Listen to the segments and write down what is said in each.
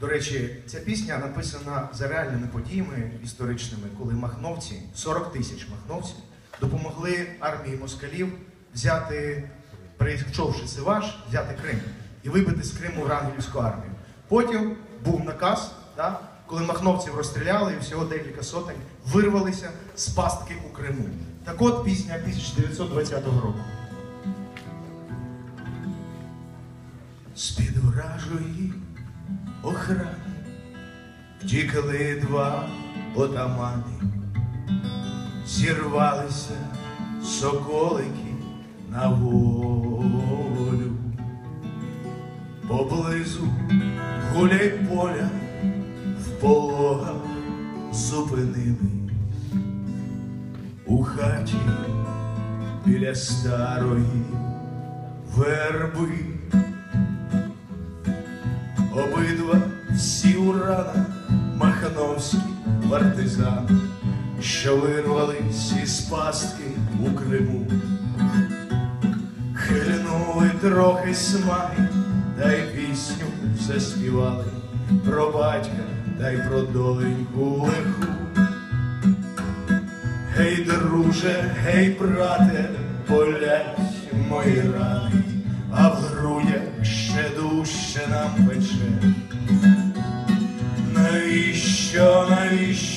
До речі, ця пісня написана за реальними подіями історичними, коли махновці, 40 тисяч махновців, допомогли армії москалів взяти, прийшовши Сиваш, взяти Крим і вибити з Криму Врангелівську армію. Потім був наказ, да, коли махновців розстріляли, і всього декілька сотень вирвалися з пастки у Криму. Так от пісня 1920 року. З-під вражої охрани втікли два отамани, зірвалися соколики на волю. Поблизу гуляй поля в пологах зупинили у хаті біля старої верби. Всі урана махновські партизани, що вирвались із пастки у Криму. Хильнули трохи смаги, та й пісню заспівали про батька та й про доленьку лиху. Гей, друже, гей, брате, болять мої рани, а в грудях ще дужче нам пече.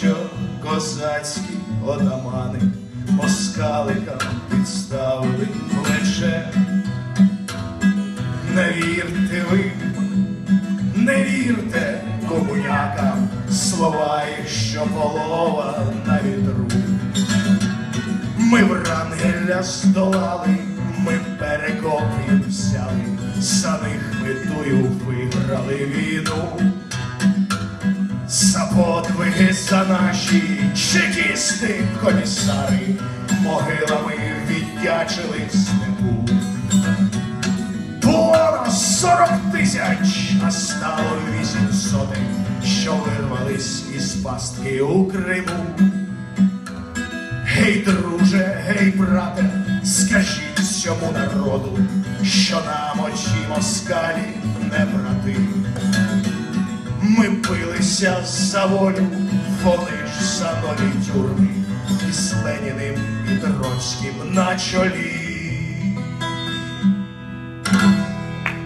Навіщо козацькі отамани москаликам підставили плече? Не вірте ви, не вірте комунякам, слова їх, що полова на вітру. Ми Врангеля здолали, ми перекопів взяли, за них ми тую виграли війну. За подвиги за наші чекісти, комісари, могилами віддячили степу. Було нас сорок тисяч, а стало вісім сотень, що вирвались із пастки у Криму. Гей, друже, гей, брате, скажіть всьому народу, що нам очі москалі не брати. Ми билися за волю, вони ж за нові тюрми, і з Леніним і Троцьким на чолі.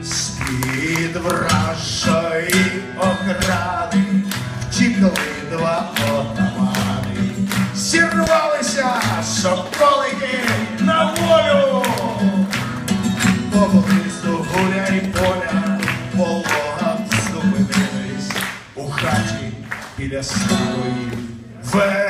З-під вражої охрани втікли два отамани, зірвалися соколики зупинились у